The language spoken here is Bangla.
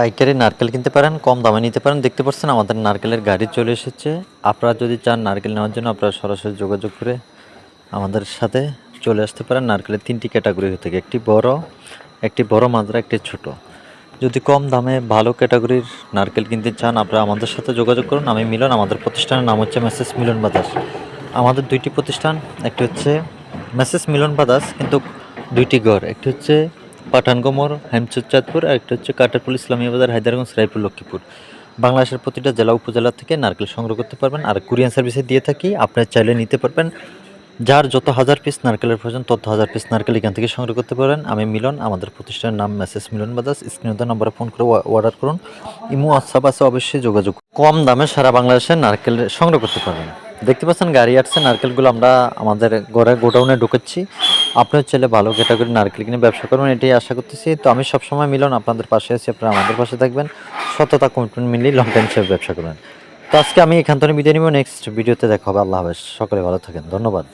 পাইকারি নারকেল কিনতে পারেন, কম দামে নিতে পারেন। দেখতে পাচ্ছেন আমাদের নারকেলের গাড়ি চলে এসেছে। আপনারা যদি চান নারকেল নেওয়ার জন্য, আপনারা সরাসরি যোগাযোগ করে আমাদের সাথে চলে আসতে পারেন। নারকেলের তিনটি ক্যাটাগরি থাকে, একটি বড় একটি বড় মাত্রা, একটি ছোট। যদি কম দামে ভালো ক্যাটাগরির নারকেল কিনতে চান, আপনারা আমাদের সাথে যোগাযোগ করুন। আমি মিলন, আমাদের প্রতিষ্ঠানের নাম হচ্ছে মেসেজ মিলন বাদাস আমাদের দুইটি প্রতিষ্ঠান, একটি হচ্ছে মেসেজ মিলন বাদাস কিন্তু দুইটি ঘর, একটি হচ্ছে পাঠানগোমর হেমচুর চাঁদপুর আর একটা হচ্ছে কাটারপুল ইসলামিয়াবাজার হায়দারগঞ্জ রায়পুর, লক্ষ্মীপুর। বাংলাদেশের প্রতিটা জেলা উপজেলা থেকে নারকেল সংগ্রহ করতে পারবেন, আর কুরিয়ান সার্ভিসে দিয়ে থাকি, আপনার চাইলে নিতে পারবেন। যার যত হাজার পিস নারকেলের প্রয়োজন, তত হাজার পিস নারকেল এখান থেকে সংগ্রহ করতে পারেন। আমি মিলন, আমাদের প্রতিষ্ঠানের নাম মেসেজ মিলন বাদাস স্ক্রিনে নম্বরে ফোন করে অর্ডার করুন। ইমো, হোয়াটসঅ্যাপ আছে, অবশ্যই যোগাযোগ কম দামে সারা বাংলাদেশে নারকেল সংগ্রহ করতে পারবেন। দেখতে পাচ্ছেন, গাড়ি আসছে, নারকেলগুলো আমরা আমাদের ঘরে গোডাউনে ঢুকাচ্ছি আপনিও ছেলে ভালো ক্যাটাগরি নারকেল কিনে ব্যবসা করবেন, এটাই আশা করতেছি। তো আমি সবসময় মিলন, আপনাদের পাশে আছি, আপনারা আমাদের পাশে থাকবেন। সততা কমিটমেন্ট মিলিয়ে লং টাইম হিসেবে ব্যবসা করবেন। তো আজকে আমি এখান থেকে বিদায় নিব নেক্সট ভিডিওতে দেখা হবে, আল্লাহ হাফেজ। সকলে ভালো থাকেন, ধন্যবাদ।